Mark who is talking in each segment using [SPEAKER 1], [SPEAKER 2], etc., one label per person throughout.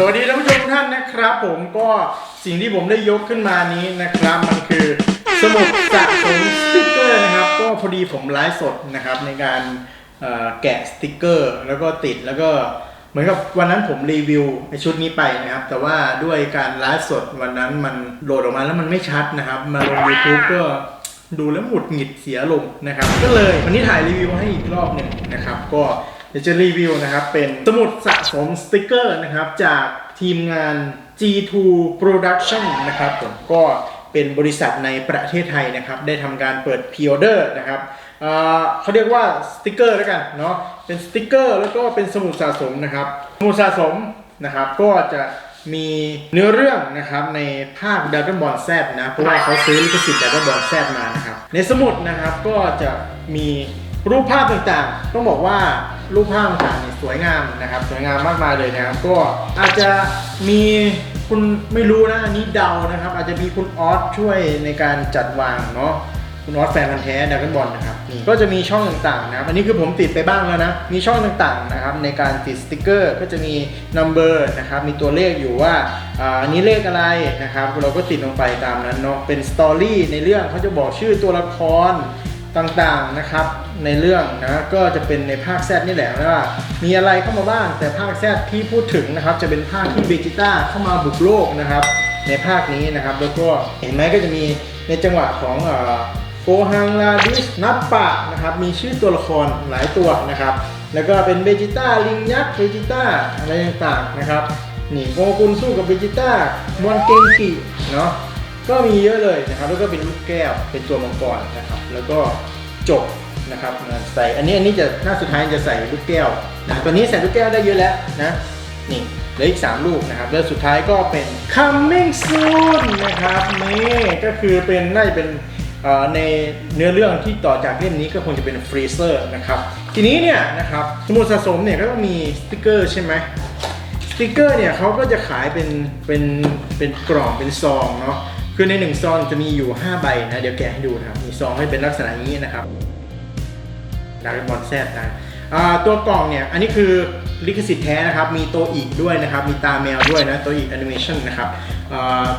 [SPEAKER 1] สวัสดีท่านผู้ชมทุกท่านนะครับ ผมก็สิ่งที่ผมได้ยกขึ้นมานี้นะครับ มันคือสมุดสะสมสติกเกอร์นะครับ ก็พอดีผมไลฟ์สดนะครับ ในการแกะสติกเกอร์ แล้วก็ติดแล้วก็เหมือนกับวันนั้นผมรีวิวในชุดนี้ไปนะครับ แต่ว่าด้วยการไลฟ์สดวันนั้นมันโหลดออกมาแล้วมันไม่ชัดนะครับ มาลง YouTube ก็ดูแล้วหงุดหงิดเสียลงนะครับ ก็เลยวันนี้ถ่ายรีวิวให้อีกรอบหนึ่งนะครับ ก็ เดี๋ยวจะรีวิวนะครับ เป็นสมุดสะสมสติกเกอร์นะครับ จากทีมงาน G2 Production นะครับผมก็เป็นบริษัทในประเทศไทยนะครับ ได้ทำการเปิดพ r ออเดอร์นะครับเเขาเรียกว่าสติกเกอร์แล้วกันเนาะเป็นสติกเกอร์แล้วก็เป็นสมุดสะสมนะครับ สมุดสะสมนะครับ ก็จะมีเนื้อเรื่องนะครับในภาค Dragon Ball Z นะเพราะว่าเขาซื้อลิขสิทธิ์ Dragon Ball Z มานะครับในสมุดนะครับก็จะมี รูปภาพต่างๆ ต้องบอกว่ารูปภาพต่างๆเนี่ยสวยงามนะครับ สวยงามมากมายเลยนะครับ ก็อาจจะมีคุณไม่รู้นะอันนี้เดานะครับ อาจจะมีคุณออสช่วยในการจัดวางเนาะคุณออสแฟนพันธ์แท้ดักกันบอลนะครับนี่ก็จะมีช่องต่างๆนะครับอันนี้คือผมติดไปบ้างแล้วนะ มีช่องต่างๆนะครับในการติดสติกเกอร์ ก็จะมีนัมเบอร์นะครับมีตัวเลขอยู่ว่าอ่าอันนี้เลขอะไรนะครับ เราก็ติดลงไปตามนั้นเนาะเป็นสตอรี่ในเรื่องเขาจะบอกชื่อตัวละคร ต่างๆนะครับในเรื่องนะก็จะเป็นในภาคแซดนี่แหละว่ามีอะไรเข้ามาบ้างแต่ภาคแซดที่พูดถึงนะครับจะเป็นภาคที่เบจิต้าเข้ามาบุกโลกนะครับในภาคนี้นะครับแล้วก็เห็นไหมก็จะมีในจังหวะของเอ่อโกฮังลาดิสนับปะนะครับมีชื่อตัวละครหลายตัวนะครับ แล้วก็เป็นเบจิต้าลิงยักษ์เบจิต้าอะไรต่างๆนะครับนี่โกกุนสู้กับเบจิต้ามอนเกงกิเนาะ ก็มีเยอะเลยนะครับ แล้วก็เป็นลูกแก้ว เป็นตัวมังกรนะครับ แล้วก็จบนะครับใส่ อันนี้อันนี้จะหน้าสุดท้ายจะใส่ลูกแก้วนะตัวนี้ใส่ลูกแก้วได้เยอะแล้วนะ นี่เหลืออีก 3 ลูกนะครับ แล้วสุดท้ายก็เป็น coming soon นะครับนี่ก็คือเป็นน่าจะเป็นอ่อในเนื้อเรื่องที่ต่อจากเล่มนี้ก็คงจะเป็นฟรีเซอร์นะครับ ทีนี้เนี่ยนะครับสมุดสะสมเนี่ยก็ต้องมีสติกเกอร์ใช่ไหมสติกเกอร์เนี่ยเขาก็จะขายเป็นเป็นเป็นกล่องเป็นซองเนาะ คือในหนึ่งซองจะมีอยู่ 5 ใบนะเดี๋ยวแกะให้ดูนะครับ มีซองให้เป็นลักษณะนี้นะครับดาร์กบอลแซดนะตัวกล่องเนี่ย อันนี้คือลิขสิทธิ์แท้นะครับ มีตัวอีกด้วยนะครับ มีตาแมวด้วยนะ ตัวอีกแอนิเมชันนะครับ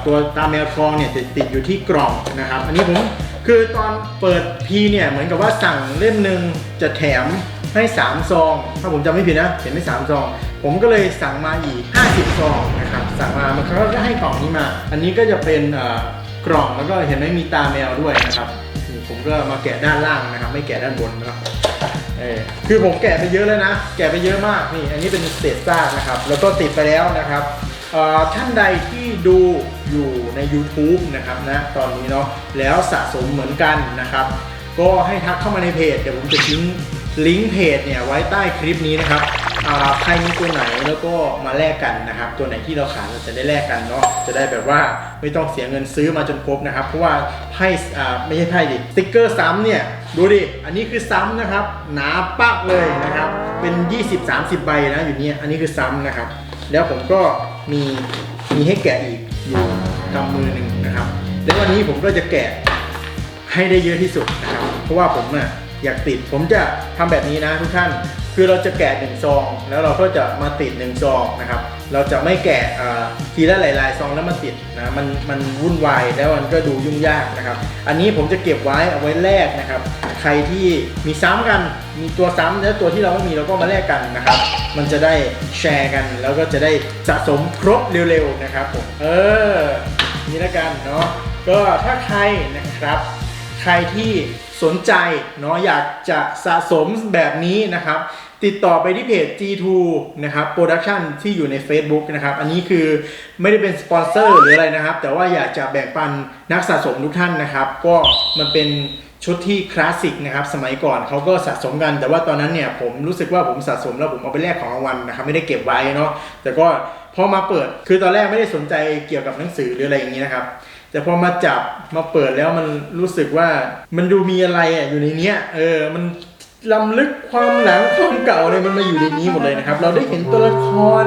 [SPEAKER 1] ตัวตาแมวทองเนี่ยจะติดอยู่ที่กล่องนะครับ อันนี้ผมคือตอนเปิดพีเนี่ยเหมือนกับว่าสั่งเล่มหนึ่งจะแถม ให้ 3 ซอง ถ้าผมจำไม่ผิดนะเขียนไม่3ซอง ผมก็เลยสั่งมาอีก 50 ซองนะครับ สั่งมามันเขาก็ให้กล่องนี้มา อันนี้ก็จะเป็นกล่องแล้วก็เห็นไหมมีตาแมวด้วยนะครับนี่ผมก็มาแกะด้านล่างนะครับ ไม่แกะด้านบนนะครับเออคือผมแกะไปเยอะแล้วนะ แกะไปเยอะมากนี่ อันนี้เป็นเตตซ่ากนะครับ แล้วก็ติดไปแล้วนะครับเอ่อท่านใดที่ดูอยู่ใน YouTube นะครับนะตอนนี้เนาะแล้วสะสมเหมือนกันนะครับ ก็ให้ทักเข้ามาในเพจ เดี๋ยวผมจะทิ้ง ลิงก์เพจเนี่ยไว้ใต้คลิปนี้นะครับใครมีตัวไหนแล้วก็มาแลกกันนะครับ ตัวไหนที่เราขายเราจะได้แลกกันเนาะจะได้แบบว่าไม่ต้องเสียเงินซื้อมาจนครบนะครับ เพราะว่าไพ่ไม่ใช่ไพ่ดิสติกเกอร์ซ้ำเนี่ยดูดิอันนี้คือซ้ำนะครับ หนาปักเลยนะครับ เป็น 20-30 ใบนะอยู่เนี่ยอันนี้คือซ้ำนะครับ แล้วผมก็มีมีให้แกะอีกอยู่กำมือหนึ่งนะครับ แล้ววันนี้ผมก็จะแกะให้ได้เยอะที่สุดนะครับ เพราะว่าผมน่ะ อยากติด ผมจะทำแบบนี้นะทุกท่าน คือเราจะแกะหนึ่งซอง แล้วเราก็จะมาติดหนึ่งซองนะครับ เราจะไม่แกะทีละหลายๆซองแล้วมาติดนะมันมันวุ่นวายแล้วมันก็ดูยุ่งยากนะครับ อันนี้ผมจะเก็บไว้เอาไว้แลกนะครับ ใครที่มีซ้ำกันมีตัวซ้ำแล้วตัวที่เราไม่มีเราก็มาแลกกันนะครับ มันจะได้แชร์กัน แล้วก็จะได้สะสมครบเร็วๆนะครับผมเออนี่ล้วกันเนาะก็ถ้าใครนะครับ ใครที่ สนใจเนาะอยากจะสะสมแบบนี้นะครับ ติดต่อไปที่เพจ G2 นะครับ Production ที่อยู่ใน Facebook นะครับ อันนี้คือไม่ได้เป็นสปอนเซอร์หรืออะไรนะครับ แต่ว่าอยากจะแบ่งปันนักสะสมทุกท่านนะครับ ก็มันเป็นชุดที่คลาสสิกนะครับสมัยก่อนเขาก็สะสมกัน แต่ว่าตอนนั้นเนี่ยผมรู้สึกว่าผมสะสมแล้วผมเอาไปแลกของรางวัลนะครับไม่ได้เก็บไว้เนาะแต่ก็พอมาเปิดคือตอนแรกไม่ได้สนใจเกี่ยวกับหนังสือหรืออะไรอย่างนี้นะครับ แต่พอมาจับมาเปิดแล้วมันรู้สึกว่ามันดูมีอะไรอะอยู่ในเนี้ย เออ มัน ลำลึกความหลังความเก่าเนี่ยมันมาอยู่ในนี้หมดเลยนะครับ เราได้เห็นตัวละคร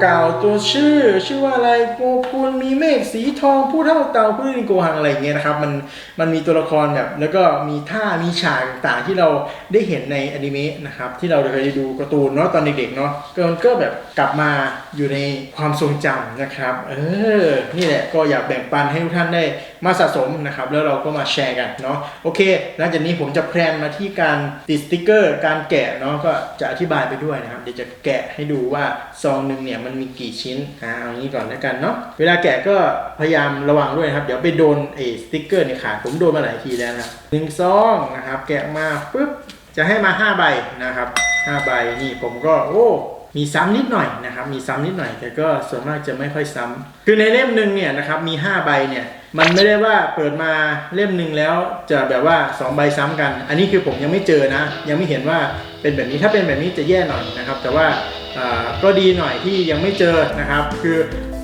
[SPEAKER 1] เก่าๆตัวชื่อ ชื่อว่าอะไรโกคุนมีเมฆสีทองผู้เท่าเต่าผู้ลิงโกหังอะไรเงี้ยนะครับมันมันมีตัวละครแบบแล้วก็มีท่ามีฉากต่างๆที่เราได้เห็นในอนิเมะนะครับที่เราเคยดูการ์ตูนเนาะตอนเด็กๆเนาะก็มันก็แบบกลับมาอยู่ในความทรงจำนะครับ เออนี่แหละก็อยากแบ่งปันให้ทุกท่านได้มาสะสมนะครับ แล้วเราก็มาแชร์กันเนาะโอเคหลังจากนี้ผมจะแพลนมาที่การติดสติกเกอร์การแกะเนาะก็จะอธิบายไปด้วยนะครับ เดี๋ยวจะแกะให้ดูว่าซองหนึ่งเนี่ยมันมีกี่ชิ้นอ่าเอางี้ก่อนแล้วกันเนาะเวลาแกะก็พยายามระวังด้วยนะครับ เดี๋ยวไปโดนไอ้สติกเกอร์เนี่ยขาดผมโดนมาหลายทีแล้วนะหนึ่งซองนะครับ แกะมาปุ๊บจะให้มาห้าใบนะครับห้าใบนี่ผมก็โอ้ มีซ้ำนิดหน่อยนะครับ มีซ้ำนิดหน่อยแต่ก็ส่วนมากจะไม่ค่อยซ้ำคือในเล่มหนึ่งเนี่ยนะครับมี 5 ใบเนี่ยมันไม่ได้ว่าเปิดมาเล่มหนึ่งแล้วจะแบบว่า 2 ใบซ้ำกัน อันนี้คือผมยังไม่เจอนะ ยังไม่เห็นว่าเป็นแบบนี้ถ้าเป็นแบบนี้จะแย่หน่อยนะครับ แต่ว่าก็ดีหน่อยที่ยังไม่เจอนะครับ คือ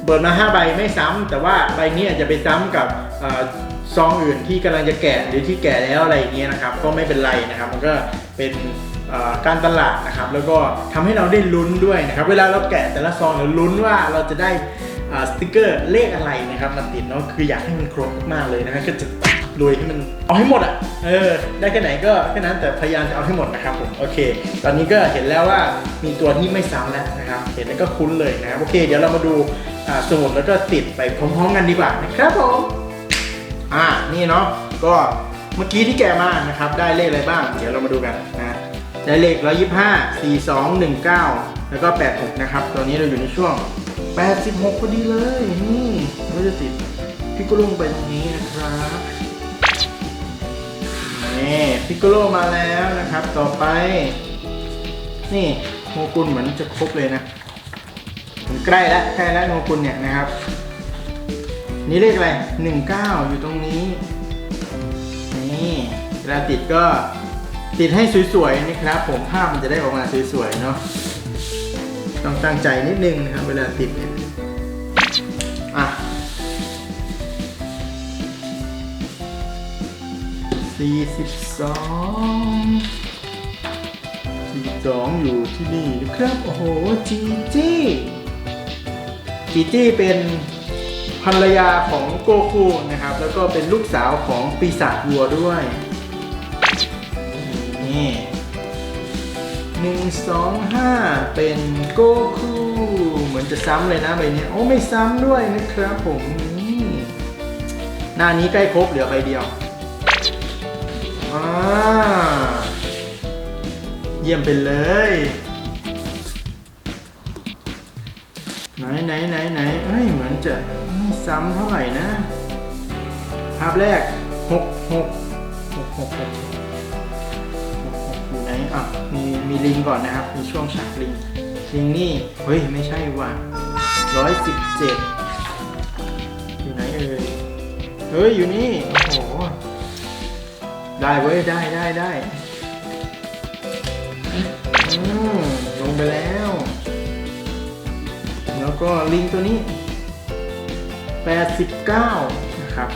[SPEAKER 1] เปิดมา 5 ใบไม่ซ้ำแต่ว่าใบนี้อาจจะไปซ้ำกับซองอื่นที่กำลังจะแกะหรือที่แกะแล้วอะไรอย่างเงี้ยนะครับ ก็ไม่เป็นไรนะครับ มันก็เป็น การตลาดนะครับแล้วก็ทำให้เราได้ลุ้นด้วยนะครับเวลาเราแกะแต่ละซองเราลุ้นว่าเราจะได้สติกเกอร์เลขอะไรนะครับมาติดเนาะคืออยากให้มันครบมากเลยนะครับก็จะรวยให้มันเอาให้หมดอะเออได้แค่ไหนก็แค่นั้นแต่พยายามจะเอาให้หมดนะครับผมโอเค ตอนนี้ก็เห็นแล้วว่ามีตัวที่ไม่ซ้ำแล้วนะครับ เห็นแล้วก็คุ้นเลยนะครับโอเค เดี๋ยวเรามาดูสมุดแล้วก็ติดไปพร้อมๆกันดีกว่านะครับผมอ่านี่เนาะก็เมื่อกี้ที่แกะมานะครับได้เลขอะไรบ้าง เดี๋ยวเรามาดูกันนะ ได้เลข 125 42 19 แล้วก็ 86 นะครับ ตอนนี้เราอยู่ในช่วง 86พอดีเลย นี่เราจะติดพิกโกโลลงไปตรงนี้นะครับนี่พิกโกโลมาแล้วนะครับ ต่อไป นี่โมกุลเหมือนจะครบเลยนะมันใกล้แล้วใกล้แล้วโมกุลเนี่ยนะครับ นี่เลขอะไร 19 อยู่ตรงนี้ นี่เวลาติดก็ ติดให้สวยๆนะครับ ผมภาพมันจะได้ออกมาสวยๆเนาะต้องตั้งใจนิดนึงนะครับ เวลาติดเนี่ยอะสี่สิบสองสี่สองอยู่ที่นี่นะครับ โอ้โหจีจี้จีจี้เป็นภรรยาของโกคูนะครับ แล้วก็เป็นลูกสาวของปีศาจวัวด้วย นี่หนึ่งสองห้าเป็นโกคูเหมือนจะซ้ำเลยนะใบเนี้ยโอ้ไม่ซ้ำด้วยนะครับผมนี่หน้านี้ใกล้ครบเหลือใบเดียวอ่าเยี่ยมไปเลย ไหนไหนไหนไหนเอ้ยเหมือนจะไม่ซ้ำเท่าไหร่นะ ภาพแรกหกหกหกหกหก อะมีมีลิงก่อนนะครับ มีช่วงฉากลิง ลิงนี่ เฮ้ย ไม่ใช่ว่ะร้อยสิบเจ็ดอยู่ไหนเอ่ย เฮ้ย อยู่นี่ โอ้โห ได้เว้ย ได้ได้ได้ลงไปแล้ว แล้วก็ลิงตัวนี้ 89 นะครับ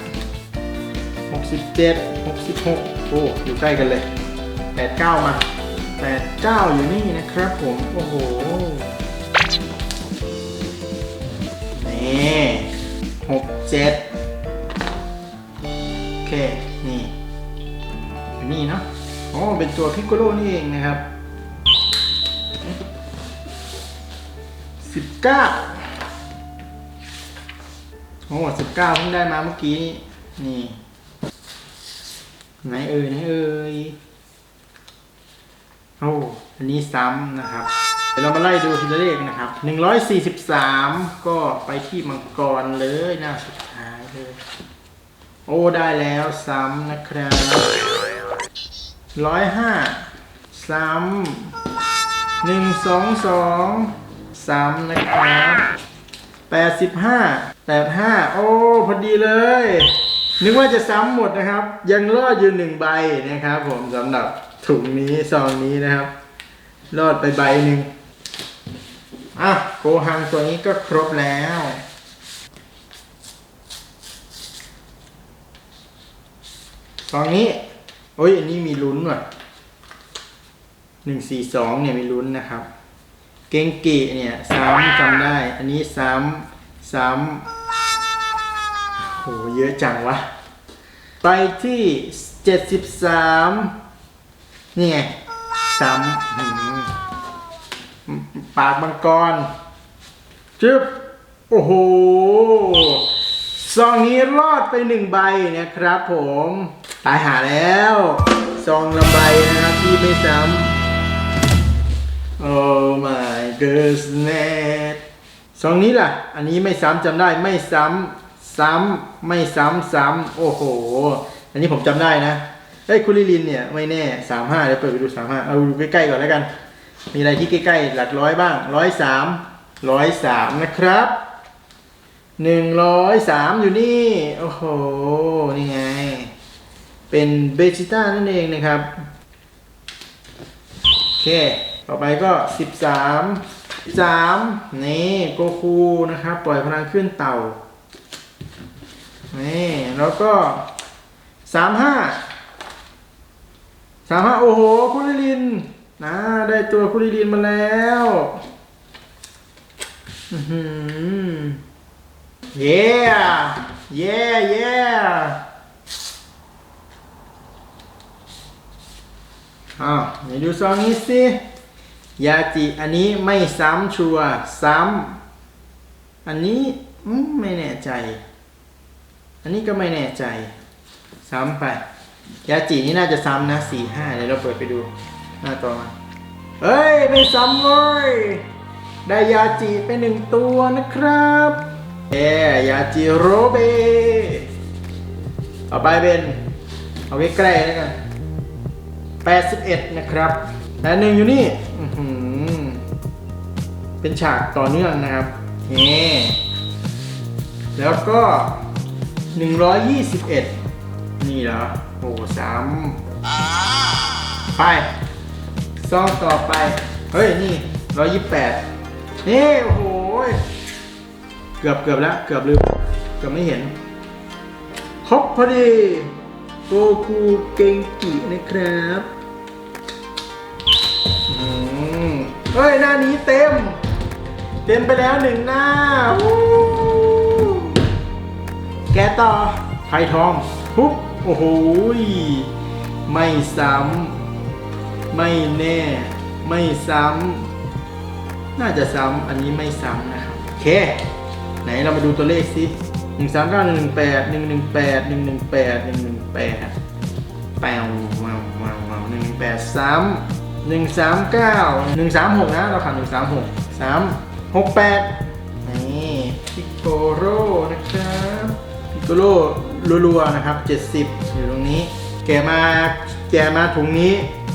[SPEAKER 1] 67 66 โอ้ อยู่ใกล้กันเลย 89 มา 89 อยู่นี่นะครับผม โอ้โห นี่67โอเค นี่อยู่นี่เนาะอ๋อเป็นตัวพิกโกโลนี่เองนะครับ 19 โอ้สิบเก้าเพิ่งได้มาเมื่อกี้ นี่ ไหนเอ่ยไหนเอ่ย โอ้อันนี้ซ้ำนะครับ เดี๋ยวเรามาไล่ดูทีละเลขนะครับ 143 ก็ไปที่มังกรเลยหน้าสุดท้ายเลย โอ้ได้แล้วซ้ำนะครับ105ซ้ำ122ซ้ำนะครับ85 85โอ้พอดีเลย นึกว่าจะซ้ำหมดนะครับ ยังรอดอยู่หนึ่งใบนะครับผมสำหรับ ถุงนี้ซองนี้นะครับ รอดไปใบหนึ่งอะโกฮังตัวนี้ก็ครบแล้วซองนี้ โอ้ยอันนี้มีลุ้นว่ะหนึ่งสี่สองเนี่ยมีลุ้นนะครับ เกงกิเนี่ยซ้ำจำได้ อันนี้ซ้ำซ้ำโหเยอะจังวะ ไปที่เจ็ดสิบสาม นี่ไงซ้ำหืมปากมังกร จึ๊บ โอ้โห ซองนี้รอดไปหนึ่งใบนะครับผม ตายหาแล้ว ซองละใบนะครับที่ไม่ซ้ำ Oh my goodness ซองนี้ล่ะ อันนี้ไม่ซ้ำจำได้ไม่ซ้ำ ซ้ำ ไม่ซ้ำ ซ้ำ โอ้โห อันนี้ผมจำได้นะ เฮ้ยคุริลินเนี่ยไม่แน่สามห้าเดี๋ยวเปิดไปดูสามห้าเอาดูใกล้ๆก่อนแล้วกัน มีอะไรที่ใกล้ๆ หลักร้อยบ้างร้อยสามร้อยสามนะครับหนึ่งร้อยสามอยู่นี่ โอ้โห นี่ไง เป็นเบจิต้านั่นเองนะครับ โอเค ต่อไปก็สิบสามสามนี่โกคูนะครับ ปล่อยพลังขึ้นเต่า นี่ แล้วก็สามห้า สามห้าโอ้โหคุริลินนะได้ตัวคุริลินมาแล้วอือหือเย้เย้เย้อ้าวไหนดูซองนี้สิยาจิอันนี้ไม่ซ้ำชัวร์ซ้ำอันนี้ไม่แน่ใจ อันนี้ก็ไม่แน่ใจ ซ้ำไป ยาจินี่น่าจะซ้ำนะสี่ห้าเดี๋ยวเราเปิดไปดู หน้าต่อมา เฮ้ย ไม่ซ้ำเลยได้ยาจิไปหนึ่งตัวนะครับเอ้ยาจิโรเบต่อไปเป็น เอาไว้ใกล้ๆแล้วกัน81นะครับและหนึ่งอยู่นี่เป็นฉากต่อเนื่องนะครับนี่แล้วก็ 121 นี่เหรอ โอ้สามไปซองต่อไป เฮ้ย นี่128นี่โอ้โหเกือบเกือบแล้ว เกือบลืมเกือบไม่เห็นครบพอดีโกคูเกงกินะครับเฮ้ย หน้านี้เต็ม เต็มไปแล้วหนึ่งหน้า แกต่อไผ่ทองปุ๊บ โอ้โหไม่ซ้ำไม่แน่ ไม่ซ้ำน่าจะซ้ำอันนี้ไม่ซ้ำนะครับโอเค ไหนเรามาดูตัวเลขสิหนึ่งสามเก้าหนึ่งหนึ่งแปดหนึ่งหนึ่งแปดหนึ่งหนึ่งแปดหนึ่งหนึ่งแปดแปววาววาววาวหนึ่งแปดซ้ำหนึ่งสามเก้าหนึ่งสามหกนะเราขันหนึ่งสามหกสามหกแปดนี่พิโกโรนะครับพิโกโร รัวๆนะครับเจ็ดสิบอยู่ตรงนี้ แกะมาแกะมาถุงนี้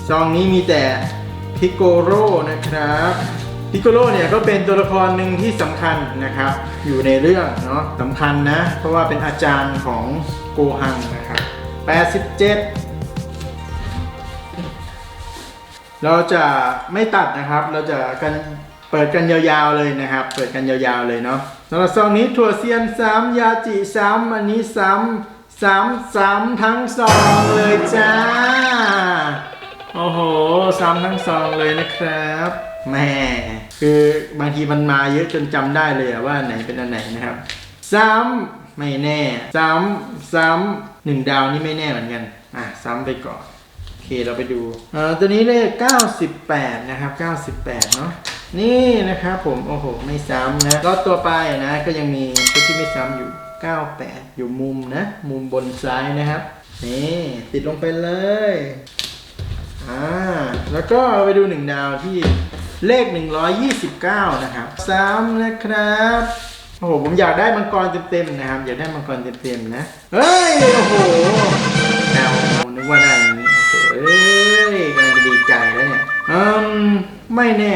[SPEAKER 1] ซองนี้มีแต่พิโกโรนะครับพิโกโลเนี่ยก็เป็นตัวละครหนึ่งที่สำคัญนะครับ อยู่ในเรื่องเนาะสำคัญนะ เพราะว่าเป็นอาจารย์ของโกฮังนะครับ 87 เราจะไม่ตัดนะครับ เราจะกันเปิดกันยาวๆเลยนะครับ เปิดกันยาวๆเลยเนาะ สำหรับซองนี้ถั่วเซียนซ้ำยาจิซ้ำอันนี้ซ้ำซ้ำซ้ำทั้งซองเลยจ้า โอ้โหซ้ำทั้งซองเลยนะครับแม่คือบางทีมันมาเยอะจนจำได้เลยอะว่าไหนเป็นอันไหนนะครับซ้ำไม่แน่ซ้ำซ้ำหนึ่งดาวนี่ไม่แน่เหมือนกัน อะซ้ำไปก่อน โอเคเราไปดู เอ่อตัวนี้เลข98 นะครับ 98 เนาะ นี่นะครับผม โอ้โห ไม่ซ้ำนะก็ตัวไปนะ ก็ยังมีชุดที่ไม่ซ้ำอยู่ 98 อยู่มุมนะ มุมบนซ้ายนะครับ นี่ติดลงไปเลยอ่าแล้วก็ไปดูหนึ่งดาวที่เลข 129 นะครับซ้ำนะครับโอ้โห ผมอยากได้มังกรเต็มๆนะครับ อยากได้มังกรเต็มๆนะ เฮ้ย โอ้โหแนวนึกว่าได้อย่างนี้เอ้ยกำลังจะดีใจแล้วเนี่ย อืม ไม่แน่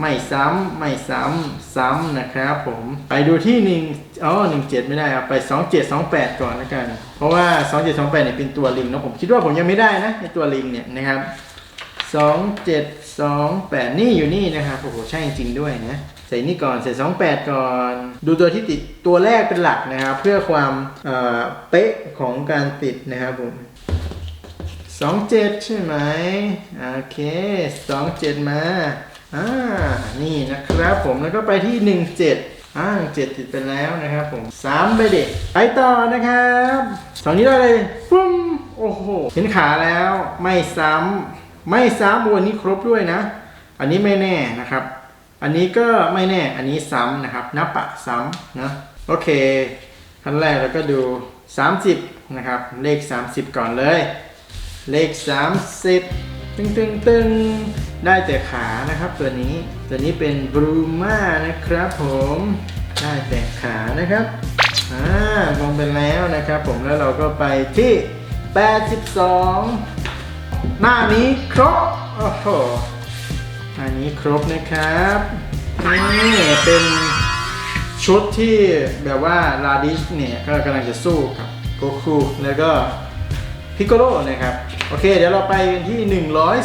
[SPEAKER 1] ไม่ซ้ำไม่ซ้ำซ้ำนะครับผมไปดูที่หนึ่งอ๋อหนึ่งเจ็ดไม่ได้ครับไปสองเจ็ดสองแปดก่อนแล้วกัน เพราะว่าสองเจ็ดสองแปดเนี่ยเป็นตัวลิงเนาะผมคิดว่าผมยังไม่ได้นะในตัวลิงเนี่ยนะครับสองเจ็ดสองแปดนี่อยู่นี่นะครับโอ้โหใช่จริงด้วยนะใส่นี่ก่อนใส่สองแปดก่อน ดูตัวที่ติดตัวแรกเป็นหลักนะครับ เพื่อความเอ่อเป๊ะของการติดนะครับผมสองเจ็ดใช่ไหมโอเคสองเจ็ดมา อ่า นี่นะครับผมแล้วก็ไปที่หนึ่งเจ็ดอ่าเจ็ดติดไปแล้วนะครับผมสามไปเด็กไปต่อนะครับสองนี้ได้เลยปุ้มโอ้โหเห็นขาแล้วไม่ซ้ำไม่ซ้ำวันนี้ครบด้วยนะ อันนี้ไม่แน่นะครับ อันนี้ก็ไม่แน่อันนี้ซ้ำนะครับ นับปะซ้ำนะโอเคขั้นแรกเราก็ดู 30 นะครับ เลข 30 ก่อนเลย เลข 30 ตึงตึงตึงได้แต่ขานะครับตัวนี้ตัวนี้เป็นบรูมานะครับผมได้แต่ขานะครับอ่าลงไปแล้วนะครับผมแล้วเราก็ไปที่ 82 หน้านี้ครบโอ้โหอันนี้ครบนะครับนี่เป็นชุดที่แบบว่าลาดิชเนี่ยก็กำลังจะสู้กับโกคูแล้วก็ พิกโกโ o นะครับ โอเค เดี๋ยวเราไปกันที่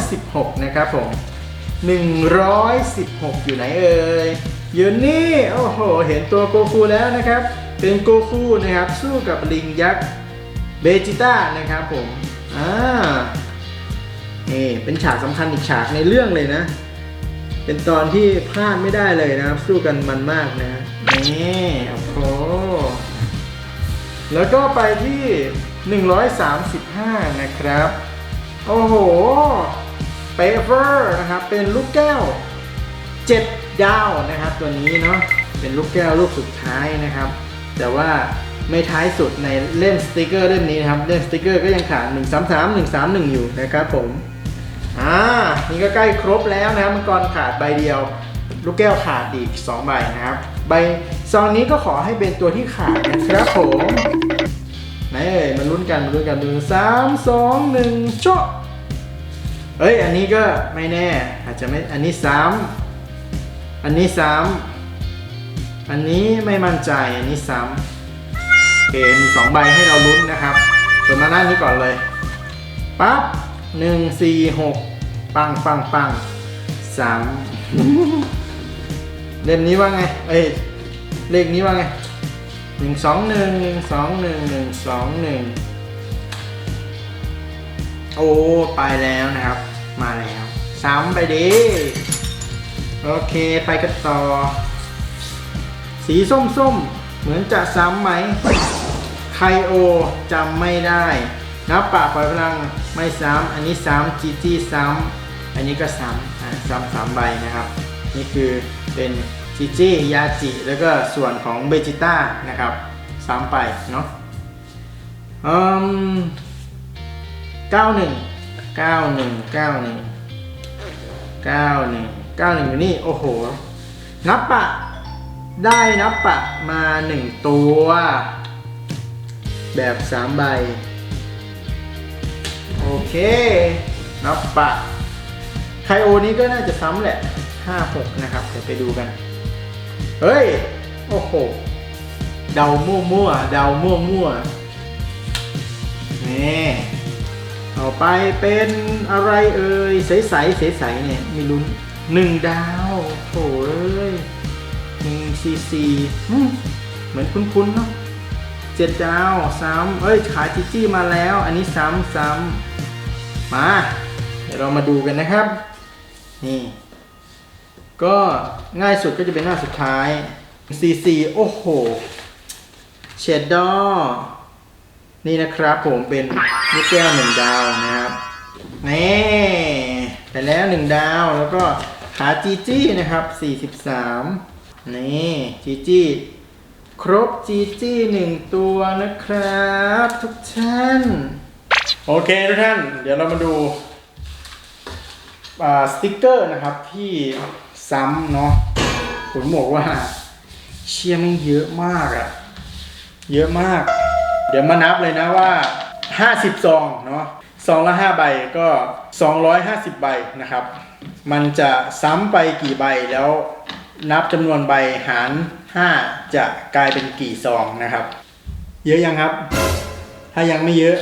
[SPEAKER 1] 116 นะครับผม 116 อยู่ไหนเอ่ยอยู่นี่ โอ้โห เห็นตัวโกคูแล้วนะครับ เป็นโกคูนะครับ สู้กับลิงยักษ์เบจิต้านะครับผมอ่านี่เป็นฉากสำคัญอีกฉากในเรื่องเลยนะ เป็นตอนที่พลาดไม่ได้เลยนะครับ สู้กันมันมากนะนี่โอ้โหแล้วก็ไปที่ 135 นะครับ โอ้โห เปเฟอร์นะครับ เป็นลูกแก้ว 7 ดาวนะครับ ตัวนี้เนาะ เป็นลูกแก้วลูกสุดท้ายนะครับ แต่ว่าไม่ท้ายสุดในเล่มสติกเกอร์เล่มนี้นะครับ เล่มสติกเกอร์ก็ยังขาด 133 131 อยู่นะครับผม อ่า นี่ก็ใกล้ครบแล้วนะครับมังกรขาดใบเดียว ลูกแก้วขาดอีก 2 ใบนะครับ ใบซองนี้ก็ขอให้เป็นตัวที่ขาดนะครับผม เอ่ยมาลุ้นกันมาลุ้นกันหนึ่งสามสองหนึ่งโชะเอ้ยอันนี้ก็ไม่แน่ อาจจะไม่อันนี้ซ้ำอันนี้ซ้ำอันนี้ไม่มั่นใจอันนี้ซ้ำโอเคมีสองใบให้เราลุ้นนะครับส่วนมาหน้านี้ก่อนเลยปั๊บหนึ่งสี่หกปังปังปังสามเล่มนี้ว่าไงเอ้ยเลขนี้ว่าไง หนึ่งสองหนึ่งหนึ่งสองหนึ่งหนึ่งสองหนึ่งโอ้ไปแล้วนะครับ มาแล้วซ้ำไปดิโอเคไปกันต่อ สีส้มๆเหมือนจะซ้ำไหมไคโอจำไม่ได้นับปะปล่อยพลังไม่ซ้ำอันนี้ซ้ำจีจี้ซ้ำอันนี้ก็ซ้ำอ่าซ้ำสามใบนะครับ นี่คือเป็น จีจี้ยาจิ แล้วก็ส่วนของเบจิต้านะครับซ้ำไปเนาะอืมเก้าหนึ่งเก้าหนึ่งเก้าหนึ่งเก้าหนึ่งเก้าหนึ่งอยู่นี่ โอ้โห นับปะ ได้นับปะมาหนึ่งตัว แบบสามใบ โอเค นับปะไคโอนี้ก็น่าจะซ้ำแหละห้าหกนะครับ เดี๋ยวไปดูกัน เฮ้ย โอ้โห เดามั่วมั่วเดามั่วมั่วนี่ต่อไปเป็นอะไรเอ่ยใสใสใสใสเนี่ยมีลุ้นหนึ่งดาวโถ่เอ้ยหนึ่งซีซีเหมือนคุ้นๆเนาะเจ็ดดาวซ้ำเอ้ยขายจีจี้มาแล้ว อันนี้ซ้ำซ้ำมา เดี๋ยวเรามาดูกันนะครับ นี่ ก็ง่ายสุดก็จะเป็นหน้าสุดท้าย CC โอ้โหเชดดอนี่นะครับผมเป็นลูกแก้วหนึ่งดาวนะครับนี่ไปแล้วหนึ่งดาวแล้วก็ขาจีจี้นะครับ 43 นี่จีจี้ครบจีจี้หนึ่งตัวนะครับ ทุกท่าน โอเคทุกท่าน เดี๋ยวเรามาดูอ่าสติกเกอร์นะครับที่ ซ้ำเนาะผมบอกว่า เชียร์มันเยอะมากอะเยอะมาก เดี๋ยวมานับเลยนะว่า 50ซองเนาะซองละ 5 ใบก็ 250 ใบนะครับ มันจะซ้ำไปกี่ใบแล้วนับจำนวนใบหาร 5 จะกลายเป็นกี่ซองนะครับ เยอะยังครับ ถ้ายังไม่เยอะ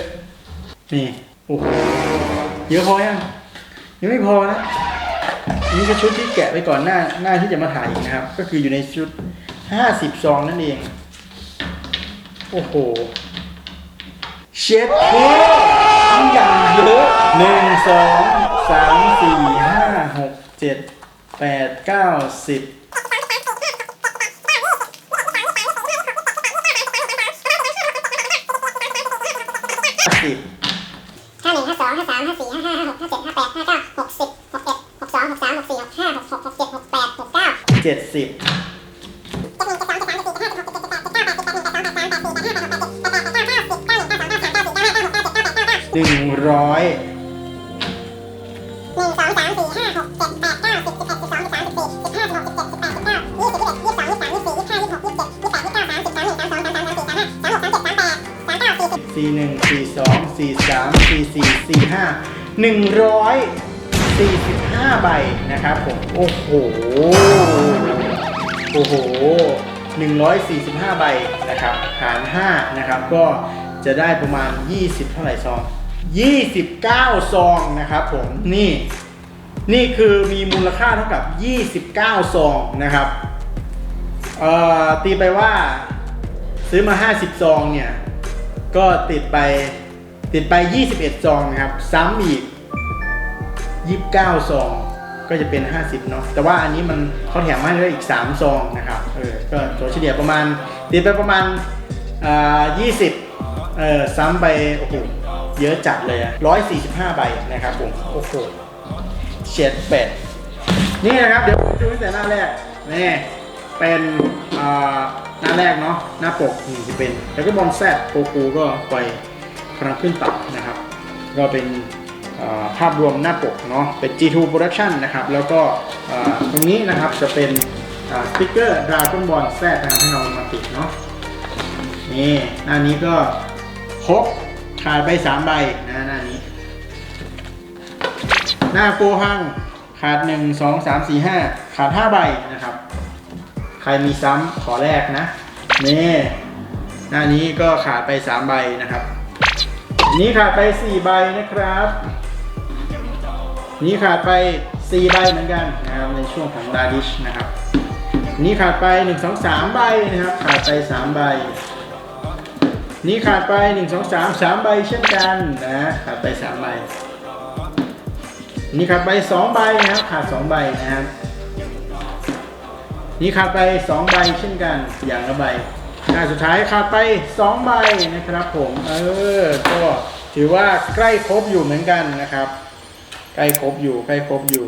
[SPEAKER 1] นี่ โอ้โหเยอะพอยังยังไม่พอนะ นี่คือชุดที่แกะไปก่อนหน้าหน้าที่จะมาถ่ายอีกนะครับ ก็คืออยู่ในชุด50ซองนั่นเอง โอ้โห เช็ดโคอือย่างเยอะหนึ่งสองสามสี่ห้าหกเจ็ดแปดเก้าสิบสิบ
[SPEAKER 2] ห้าหนึ่งห้าสองห้าสามห้าสี่ห้าห้าห้าหกห้าเจ็ดห้าแปดห้าเก้าหกสิบหก ห้าหกหกหเจ็ดหกแปดหกเก้า
[SPEAKER 1] เจ็ดสิบ
[SPEAKER 2] หนึ่งร้อยหนึ่งสองสามสี่ห้าหกเจ็ดแปดเก้าแปดสิบเแปดสิบสองแปดสามแปดสี่สิบห้าสิบหกสิบเจ็ดแปดเก้าแปดสิบแปดหนึ่งแปสองแปดสามแปดสี่แปดสิบหกแปดเจ็ดแปดเก้าแปดสิบแปด
[SPEAKER 1] หนึ่งแป
[SPEAKER 2] สองแปดสามดสี่แปดห้าแปดหกแปดเจ็ดแปดเก้าแปดสิบแปดหนึ่สองแปดามแปดสี่แปดห้าแปดหกแปดเจ็ดเก้าแปดสิบแปดหนึ่งแปสองสามแปดสี่แปดห้าแปดหกแปดเจ็ดก้าแปดสิบแปดหนึ่งแปดสองแปดสามแปดสี่แปดห้าแปดหกแปดเจ็ดแปดเก้าแปด
[SPEAKER 1] สี่หนึ่งสี่สองสี่สามสี่สี่สี่ห้าหนึ่งร้อยสี่สิบ 5 ใบนะครับผม โอ้โห โอ้โหหนึ่งร้อยสี่สิบห้าใบนะครับหารห้านะครับ ก็จะได้ประมาณยี่สิบเท่าไหร่ซองยี่สิบเก้าซองนะครับผม นี่ นี่คือมีมูลค่าเท่ากับยี่สิบเก้าซองนะครับ เอ่อ ตีไปว่าซื้อมาห้าสิบซองเนี่ย ก็ติดไปติดไป 21 ซองนะครับ ซ้ำอีก 29 ซอง ก็จะเป็น 50เนาะแต่ว่าอันนี้มันเขาแถมมาให้ด้วยอีก 3 ซองนะครับเออก็ตัวเฉลี่ยประมาณติดไปประมาณอ่า20เออซ้ำไปโอ้โหเยอะจัดเลยอะ145ใบนะครับผมโอ้โหเฉียดเป็ดนี่นะครับ เดี๋ยวผมดูตั้งแต่หน้าแรกนี่เป็นอ่าหน้าแรกเนาะหน้าปกนี่จะเป็นแล้วก็บอลแซดโกกูก็ปล่อยพลังขึ้นต่ำนะครับ ก็เป็น ภาพรวมหน้าปกเนาะเป็น G2 Production นะครับแล้วก็ตรงนี้นะครับจะเป็นสติ๊กเกอร์ Dragon Ball Z นะครับให้เรามาติดเนาะนี่หน้านี้ก็ครบขาดไป3ใบนะหน้านี้ หน้าโกหังขาด1 2 3 4 5ขาด5ใบนะครับ ใครมีซ้ำขอแรกนะนี่หน้านี้ก็ขาดไป3ใบนะครับ นี้ขาดไป4ใบนะครับ นี้ขาดไป 4 ใบเหมือนกันนะครับในช่วงของดาดิชนะครับ นี้ขาดไป 1 2 3 ใบนะครับ ขาดไป 3 ใบ นี้ขาดไป 1 2 3 3 ใบเช่นกันนะขาดไป 3 ใบ นี่ขาดไป 2 ใบนะครับ ขาด 2 ใบนะครับนี่ขาดไป 2 ใบเช่นกันอย่างละใบหน้าสุดท้ายขาดไป 2 ใบนะครับผม เออ ก็ถือว่าใกล้ครบอยู่เหมือนกันนะครับ ใกล้ครบอยู่ใกล้ครบอยู่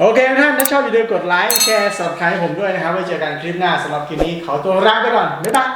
[SPEAKER 1] โอเคทุกท่านถ้าชอบอย่าลืมกดไลค์แชร์สับสไครต์ผมด้วยนะครับไว้เจอกันคลิปหน้าสำหรับคลิปนี้ขอตัวลาไปก่อนบ๊ายบาย